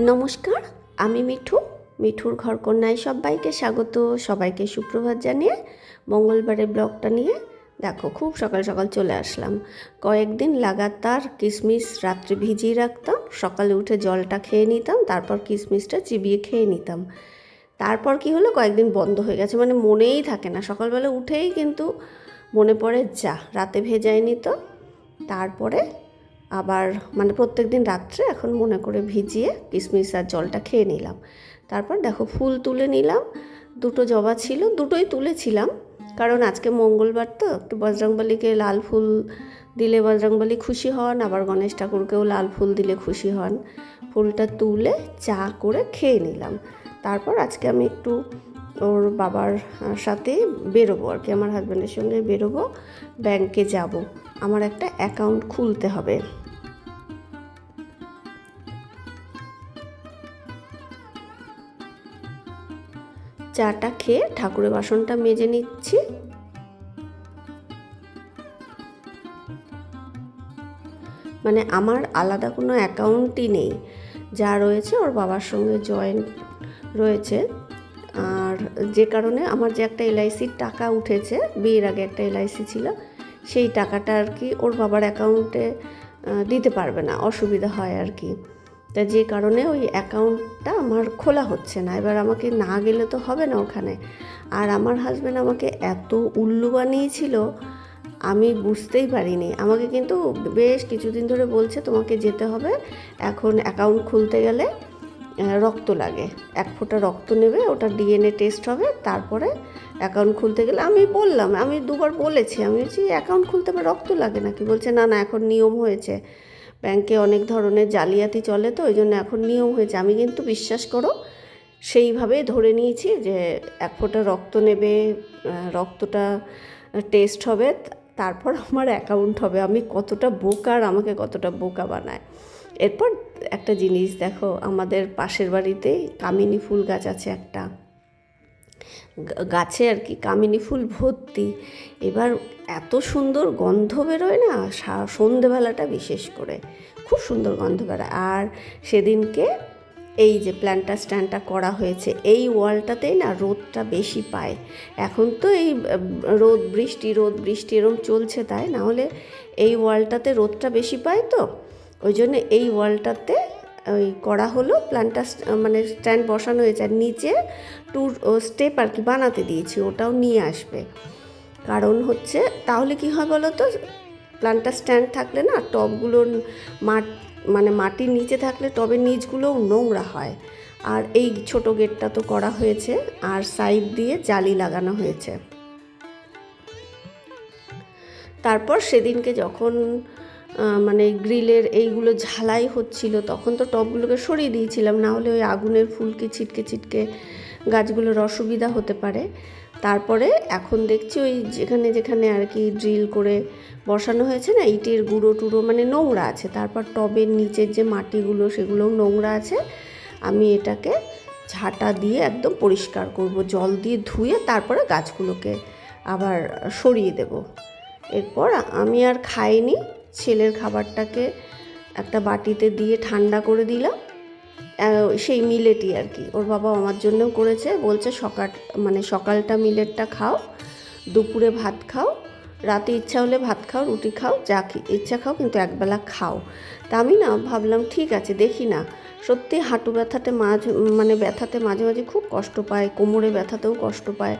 নমস্কার, আমি মিঠু। মিঠুর ঘরকন্যায় সবাইকে স্বাগত, সবাইকে সুপ্রভাত জানিয়ে মঙ্গলবারের ব্লগটা নিয়ে। দেখো, খুব সকাল সকাল চলে আসলাম। কয়েকদিন লাগাতার কিশমিশ রাত্রে ভিজিয়ে রাখতাম, সকালে উঠে জলটা খেয়ে নিতাম, তারপর কিশমিশটা চিবিয়ে খেয়ে নিতাম। তারপর কি হলো, কয়েকদিন বন্ধ হয়ে গেছে মানে মনেই থাকে না। সকালবেলা উঠেই কিন্তু মনে পড়ে, যা, রাতে ভেজায়নি তো? তারপরে আবার মানে প্রত্যেক দিন রাত্রে এখন মনে করে ভিজিয়ে কিশমিশ আর জলটা খেয়ে নিলাম। তারপর দেখো ফুল তুলে নিলাম। দুটো জবা ছিল, দুটোই তুলেছিলাম। কারণ আজকে মঙ্গলবার তো, একটু বজরংবলীকে লাল ফুল দিলে বজরংবলী খুশি হন, আবার গণেশ ঠাকুরকেও লাল ফুল দিলে খুশি হন। ফুলটা তুলে চা করে খেয়ে নিলাম। তারপর আজকে আমি একটু ওর বাবার সাথে বেরোবো আর কি, আমার হাজব্যান্ডের সঙ্গে বেরোবো ব্যাংকে যাব। আমার একটা অ্যাকাউন্ট খুলতে হবে। চাটা খেয়ে ঠাকুরের বাসনটা মেজে নিচ্ছি। মানে আমার আলাদা কোনো অ্যাকাউন্টই নেই। যা রয়েছে ওর বাবার সঙ্গে জয়েন্ট রয়েছে। আর যে কারণে আমার যে একটা এলআইসির টাকা উঠেছে, বিয়ের আগে একটা এলআইসি ছিল, সেই টাকাটা আর কি ওর বাবার অ্যাকাউন্টে দিতে পারবে না। অসুবিধা হয় আর কি। তা যে কারণে ওই অ্যাকাউন্টটা আমার খোলা হচ্ছে না। এবার আমাকে না গেলে তো হবে না ওখানে। আর আমার হাজব্যান্ড আমাকে এত উল্লু বানিয়েছিল, আমি বুঝতেই পারিনি। আমাকে কিন্তু বেশ কিছুদিন ধরে বলছে, তোমাকে যেতে হবে। এখন অ্যাকাউন্ট খুলতে গেলে রক্ত লাগে। এক ফোঁটা রক্ত নেবে, ওটা ডিএনএ টেস্ট হবে। তারপরে অ্যাকাউন্ট খুলতে গেলে, আমি বললাম, আমি দুবার বলেছি। আমি বলছি অ্যাকাউন্ট খুলতে হবে রক্ত লাগে নাকি? বলছে, না না, এখন নিয়ম হয়েছে। ব্যাংকে অনেক ধরনের জালিয়াতি চলে তো ওই জন্য এখন নিয়ম হয়েছে। আমি কিন্তু বিশ্বাস করো, সেইভাবে ধরে নিয়েছি যে এক ফোঁটা রক্ত নেবে রক্তটা টেস্ট হবে, তারপর আমার অ্যাকাউন্ট হবে। আমি কতটা বোকা আর আমাকে কতটা বোকা বানায়। এরপর একটা জিনিস দেখো, আমাদের পাশের বাড়িতে কামিনী ফুল গাছ আছে একটা। গাছে আর কি, কামিনী ফুল ভর্তি। এবার এত সুন্দর গন্ধ বেরোয় না সন্ধেবেলাটা বিশেষ করে। খুব সুন্দর গন্ধ বেরোয়। আর সেদিনকে এই যে প্ল্যান্টটা স্ট্যান্ডটা করা হয়েছে, এই ওয়ালটাতেই না রোদটা বেশি পায়। এখন তো এই রোদ, বৃষ্টি রোদ, বৃষ্টি এরম চলছে তাই। না হলে এই ওয়ালটাতে রোদটা বেশি পায় তো। ওই জন্য এই ওয়ালটাতে ওই করা হলো প্ল্যান্টটা মানে স্ট্যান্ড বসানো হয়েছে আর নিচে টু স্টেপ আর কি বানাতে দিয়েছি, ওটাও নিয়ে আসবে। কারণ হচ্ছে, তাহলে কি হয় বলো তো প্ল্যান্টটা স্ট্যান্ড থাকলে না টবগুলোর মাঠ মানে মাটির নিচে থাকলে টবের নিচগুলোও নোংরা হয়। আর এই ছোট গেটটা তো করা হয়েছে, আর সাইড দিয়ে জালি লাগানো হয়েছে। তারপর সেদিনকে যখন মানে গ্রিলের এইগুলো ঝালাই হচ্ছিল, তখন তো টবগুলোকে সরিয়ে দিয়েছিলাম, না হলে ওই আগুনের ফুলকে ছিটকে ছিটকে গাছগুলোর অসুবিধা হতে পারে। তারপরে এখন দেখছি ওই যেখানে যেখানে আর কি ড্রিল করে বসানো হয়েছে না, ইটের গুঁড়ো টুড়ো মানে নোংরা আছে। তারপর টবের নিচের যে মাটিগুলো, সেগুলোও নোংরা আছে। আমি এটাকে ঝাঁটা দিয়ে একদম পরিষ্কার করব, জল দিয়ে ধুয়ে তারপরে গাছগুলোকে আবার সরিয়ে দেব। এরপর আমি আর খাইনি ছেলের খাবারটাকে একটা বাটিতে দিয়ে ঠান্ডা করে দিলাম। সেই মিলেটই আর কি। ওর বাবা আমার জন্যও করেছে। বলছে, সকাল মানে সকালটা মিলেটটা খাও, দুপুরে ভাত খাও, রাতে ইচ্ছা হলে ভাত খাও, রুটি খাও, যা ইচ্ছা খাও, কিন্তু একবেলা খাও। তা আমি না ভাবলাম, ঠিক আছে, দেখি না। সত্যি হাঁটু ব্যথাতে মাঝে মানে ব্যথাতে মাঝে মাঝে খুব কষ্ট পায়, কোমরে ব্যথাতেও কষ্ট পায়।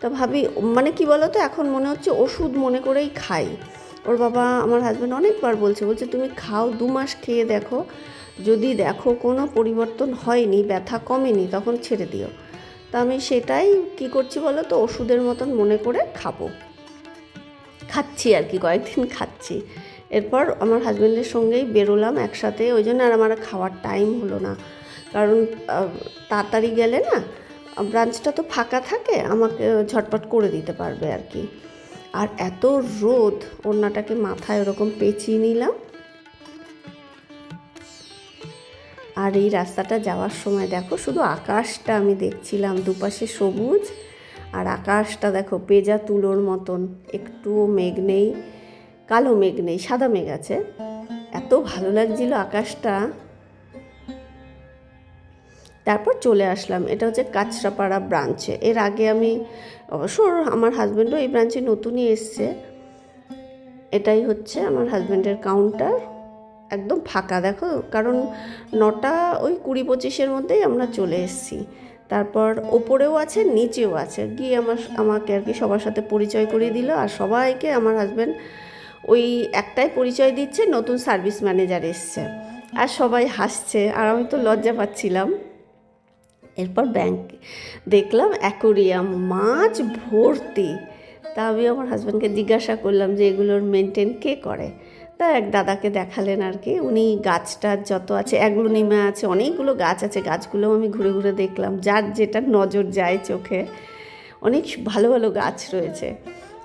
তা ভাবি মানে কি বলতো, এখন মনে হচ্ছে ওষুধ মনে করেই খাই। ওর বাবা আমার হাজব্যান্ড অনেকবার বলছে বলছে তুমি খাও, দু মাস খেয়ে দেখো, যদি দেখো কোনো পরিবর্তন হয়নি, ব্যথা কমেনি, তখন ছেড়ে দিও। তা আমি সেটাই কি করছি বলো তো ওষুধের মতন মনে করে খাব। খাচ্ছি আর কি, কয়েকদিন খাচ্ছি। এরপর আমার হাজব্যান্ডের সঙ্গেই বেরোলাম একসাথে, ওই জন্য আর আমার খাওয়ার টাইম হলো না। কারণ তাড়াতাড়ি গেলে না ব্রাঞ্চটা তো ফাঁকা থাকে, আমাকে ঝটপট করে দিতে পারবে আর কি। আর এত রোদ, ওড়নাটাকে মাথায় ওরকম পেঁচিয়ে নিলাম। আর এই রাস্তাটা যাওয়ার সময় দেখো, শুধু আকাশটা আমি দেখছিলাম, দুপাশে সবুজ। আর আকাশটা দেখো পেজা তুলোর মতন, একটুও মেঘ নেই, কালো মেঘ নেই, সাদা মেঘ আছে। এত ভালো লাগছিল আকাশটা। তারপর চলে আসলাম। এটা হচ্ছে কাঁচরাপাড়া ব্রাঞ্চে এর আগে আমি, অবশ্য আমার হাজব্যান্ডও এই ব্রাঞ্চে নতুনই এসছে। এটাই হচ্ছে আমার হাজব্যান্ডের কাউন্টার একদম ফাঁকা, দেখো। কারণ নটা, ওই কুড়ি পঁচিশের মধ্যেই আমরা চলে এসেছি। তারপর ওপরেও আছে, নিচেও আছে। গিয়ে আমার, আমাকে আর কি সবার সাথে পরিচয় করিয়ে দিল। আর সবাইকে আমার হাজব্যান্ড ওই একটাই পরিচয় দিচ্ছে, নতুন সার্ভিস ম্যানেজার এসছে। আর সবাই হাসছে। আর আমি তো লজ্জা পাচ্ছিলাম। এরপর ব্যাংক দেখলাম অ্যাকোরিয়াম মাছ ভর্তি। তা আমি আমার হাজব্যান্ডকে জিজ্ঞাসা করলাম যে এগুলোর মেনটেন কে করে? তা এক দাদাকে দেখালেন আর কি, উনি গাছটা যত আছে অ্যাগ্লোনিমা আছে, অনেকগুলো গাছ আছে, গাছগুলোও আমি ঘুরে ঘুরে দেখলাম, যার যেটা নজর যায় চোখে। অনেক ভালো ভালো গাছ রয়েছে।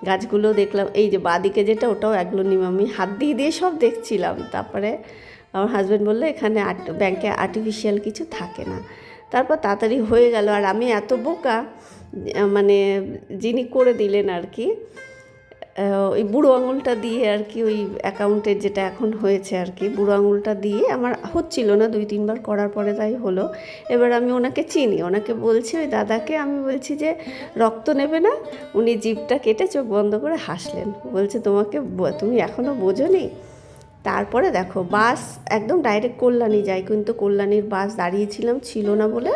গাছগুলো দেখলাম, এই যে বাদিকে যেটা, ওটাও অ্যাগ্লোনিমা আমি হাত দিয়ে দিয়ে সব দেখছিলাম। তারপরে আমার হাজব্যান্ড বলল, এখানে আর্ট ব্যাংকে আর্টিফিশিয়াল কিছু থাকে না। তারপর তাড়াতাড়ি হয়ে গেল। আর আমি এত বোকা মানে যিনি করে দিলেন আর কি ওই বুড়ো আঙুলটা দিয়ে আর কি ওই অ্যাকাউন্টের যেটা এখন হয়েছে আর কি, বুড়ো আঙুলটা দিয়ে আমার হচ্ছিল না দুই তিনবার করার পরে তাই হলো। এবার আমি ওনাকে চিনি, ওনাকে বলছি, ওই দাদাকে আমি বলছি যে রক্ত নেবে না, উনি জিভটা কেটে চোখ বন্ধ করে হাসলেন। বলছে, তোমাকে তুমি এখনও বোঝোনি? তারপরে দেখো, বাস একদম ডাইরেক্ট কল্যাণী যায়, কিন্তু কল্যাণীর বাস দাঁড়িয়েছিলাম ছিল না বলে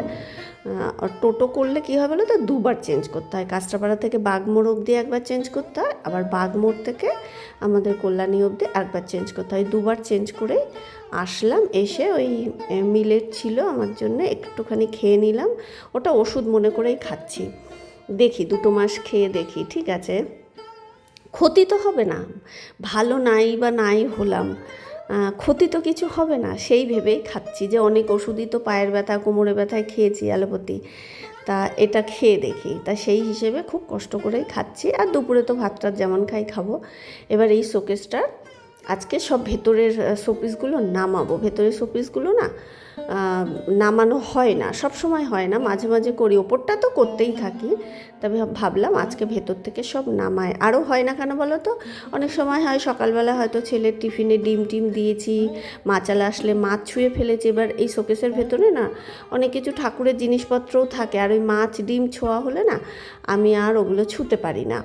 টোটো করলে কী হয় বলো তো, দুবার চেঞ্জ করতে হয়। কাঁচরাপাড়া থেকে বাগমোড় অবধি একবার চেঞ্জ করতে হয়, আবার বাগমোড় থেকে আমাদের কল্যাণী অবধি একবার চেঞ্জ করতে হয়। দুবার চেঞ্জ করে আসলাম, এসে ওই মিলেট ছিল আমার জন্য, একটুখানি খেয়ে নিলাম। ওটা ওষুধ মনে করেই খাচ্ছি। দেখি, দুটো মাস খেয়ে দেখি, ঠিক আছে? ক্ষতি তো হবে না। ভালো নাই বা নাই হলাম ক্ষতি তো কিছু হবে না। সেই ভেবেই খাচ্ছি যে অনেক ওষুধই তো পায়ের ব্যথা কোমরে ব্যথায় খেয়েছি অ্যালোপ্যাথি। তা এটা খেয়ে দেখি। তা সেই হিসেবে খুব কষ্ট করেই খাচ্ছি। আর দুপুরে তো ভাতটা যেমন খাই খাব। এবার এই শোকেসটার আজকে সব ভেতরের শোপিসগুলো নামাবো। ভেতরের শোপিসগুলো না নামানো হয় না, সব সময় হয় না, মাঝে মাঝে করি, ওপরটা তো করতেই থাকি, তবে ভাবলাম আজকে ভেতর থেকে সব নামায়। আরও হয় না কেন বলো তো? অনেক সময় হয়, সকালবেলা হয়তো ছেলের টিফিনে ডিম টিম দিয়েছি মাচালা আসলে মাছ ছুঁয়ে ফেলেছি, এবার এই শোকেসের ভেতরে না অনেক কিছু ঠাকুরের জিনিসপত্রও থাকে, আর ওই মাছ ডিম ছোঁয়া হলে না আমি আর ওগুলো ছুঁতে পারি না।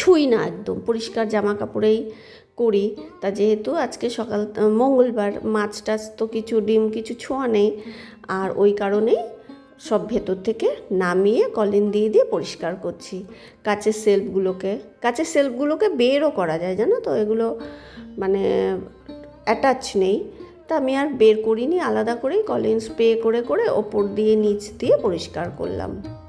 ছুঁই না একদম, পরিষ্কার জামা কাপড়েই করি। তা যেহেতু আজকে সকাল মঙ্গলবার মাছ টাছ তো কিছু ডিম, কিছু ছোঁয়া নেই। আর ওই কারণেই সব ভেতর থেকে নামিয়ে কলিন দিয়ে দিয়ে পরিষ্কার করছি। কাচের সেলফগুলোকে কাচের সেলফগুলোকে বেরও করা যায়, জানো তো? এগুলো মানে অ্যাটাচ নেই। তা আমি আর বের করিনি, আলাদা করেই কলিন স্প্রে করে করে ওপর দিয়ে, নিচ দিয়ে পরিষ্কার করলাম।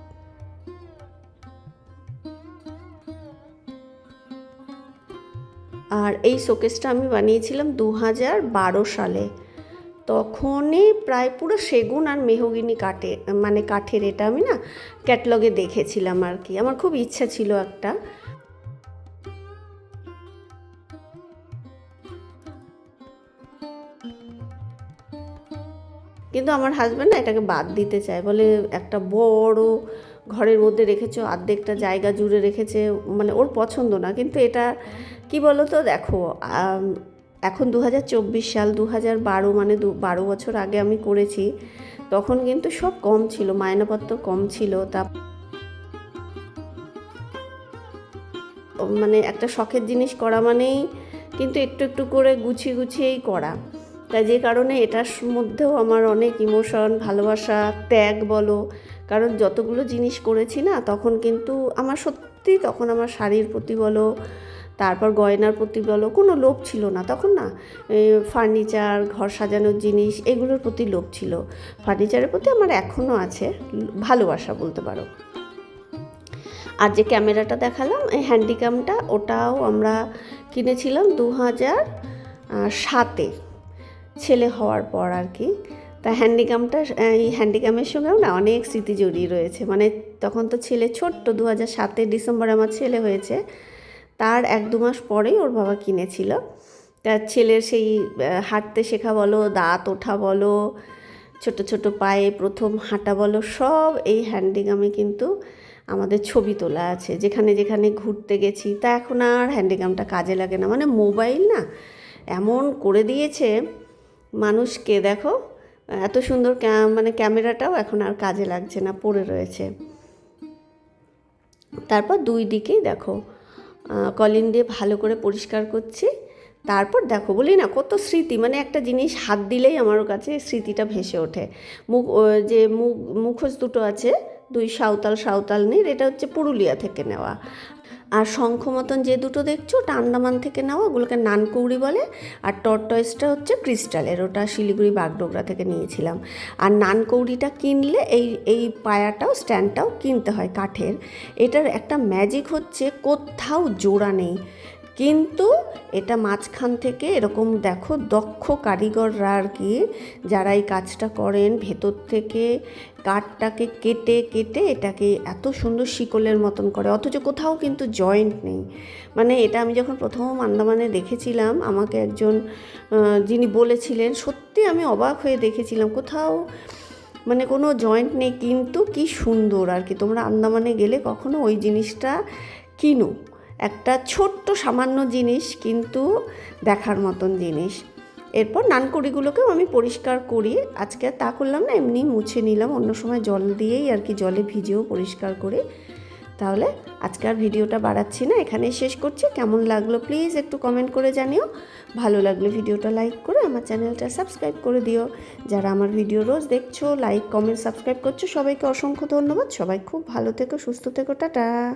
আর এই শোকেসটা আমি বানিয়েছিলাম দু হাজার বারো সালে। তখনই প্রায় পুরো সেগুন আর মেহগিনি কাঠে মানে কাঠের এটা আমি না ক্যাটলগে দেখেছিলাম আর কি। আমার খুব ইচ্ছা ছিল একটা। কিন্তু আমার হাজব্যান্ড না এটাকে বাদ দিতে চায়, বলে একটা বড় ঘরের মধ্যে রেখেছো অর্ধেকটা জায়গা জুড়ে রেখেছে মানে ওর পছন্দ না, কিন্তু এটা কি বলো তো দেখো এখন দু হাজার চব্বিশ সাল দু বারো মানে দু, বারো বছর আগে আমি করেছি, তখন কিন্তু সব কম ছিল, মায়নাপত্র কম ছিল, তা মানে একটা শখের জিনিস করা মানেই কিন্তু একটু একটু করে গুছিয়ে গুছিয়েই করা। তাই যে কারণে এটার মধ্যেও আমার অনেক ইমোশন ভালোবাসা, ত্যাগ বলো। কারণ যতগুলো জিনিস করেছি না, তখন কিন্তু আমার সত্যি তখন আমার শাড়ির প্রতি বলো, তারপর গয়নার প্রতি বলো, কোনো লোভ ছিল না। তখন না ফার্নিচার ঘর সাজানোর জিনিস, এগুলোর প্রতি লোভ ছিল। ফার্নিচারের প্রতি আমার এখনও আছে, ভালোবাসা বলতে পারো। আর যে ক্যামেরাটা দেখালাম এই হ্যান্ডিক্যামটা ওটাও আমরা কিনেছিলাম দু হাজার সাতে। ছেলে হওয়ার পর আর কি। তা হ্যান্ডিক্যামটা, এই হ্যান্ডিক্যামের সঙ্গেও না অনেক স্মৃতি জড়িয়ে রয়েছে। মানে তখন তো ছেলে ছোট্ট দু হাজার সাতের ডিসেম্বরে আমার ছেলে হয়েছে। তার এক দু মাস পরেই ওর বাবা কিনেছিল। তার ছেলের সেই হাঁটতে শেখা বলো, দাঁত ওঠা বলো, ছোট ছোট পায়ে প্রথম হাঁটা বলো, সব এই হ্যান্ডিগামে কিন্তু আমাদের ছবি তোলা আছে। যেখানে যেখানে ঘুরতে গেছি, তা এখন আর হ্যান্ডিগামটা কাজে লাগে না। মানে মোবাইল না এমন করে দিয়েছে মানুষকে দেখো, এত সুন্দর মানে ক্যামেরাটাও এখন আর কাজে লাগছে না, পড়ে রয়েছে। তারপর দুই দিকেই দেখো কলিন দিয়ে ভালো করে পরিষ্কার করছি। তারপর দেখো, বলি না, কত স্মৃতি মানে একটা জিনিস হাত দিলেই আমার কাছে স্মৃতিটা ভেসে ওঠে। মুখ যে মুখ, মুখোশ দুটো আছে, দুই সাঁওতাল সাঁওতাল নীর এটা হচ্ছে পুরুলিয়া থেকে নেওয়া। আর শঙ্খ মতন যে দুটো দেখছ ওটা আন্দামান থেকে নেওয়া ওগুলোকে নানকৌড়ি বলে। আর টর্টয়েসটা হচ্ছে ক্রিস্টালের, ওটা শিলিগুড়ি বাগডোগরা থেকে নিয়েছিলাম। আর নানকৌড়িটা কিনলে এই এই পায়াটাও, স্ট্যান্ডটাও কিনতে হয় কাঠের। এটার একটা ম্যাজিক হচ্ছে, কোথাও জোড়া নেই। কিন্তু এটা মাঝখান থেকে এরকম দেখো দক্ষ কারিগররা আর কি যারা এই কাজটা করেন, ভেতর থেকে কাঠটাকে কেটে কেটে এটাকে এত সুন্দর শিকলের মতন করে, অথচ কোথাও কিন্তু জয়েন্ট নেই। মানে এটা আমি যখন প্রথম আন্দামানে দেখেছিলাম, আমাকে একজন যিনি বলেছিলেন, সত্যি আমি অবাক হয়ে দেখেছিলাম, কোথাও মানে কোনো জয়েন্ট নেই, কিন্তু কি সুন্দর আর কি। তোমরা আন্দামানে গেলে কখনো ওই জিনিসটা কিনো। একটা ছোট্ট সামান্য জিনিস কিন্তু দেখার মতন জিনিস। এরপর নানকড়িগুলোকেও আমি পরিষ্কার করি আজকে তা করলাম না, এমনি মুছে নিলাম, অন্য সময় জল দিয়েই আর কি জলে ভিজেও পরিষ্কার করি। তাহলে আজকে আর ভিডিওটা বাড়াচ্ছি না, এখানেই শেষ করছি। কেমন লাগল প্লিজ একটু কমেন্ট করে জানিও। ভালো লাগলে ভিডিওটা লাইক করে আমার চ্যানেলটা সাবস্ক্রাইব করে দিও। যারা আমার ভিডিও রোজ দেখছ লাইক কমেন্ট সাবস্ক্রাইব করছ, সবাইকে অসংখ্য ধন্যবাদ। সবাই খুব ভালো থেকো, সুস্থ থেকো, টাটা।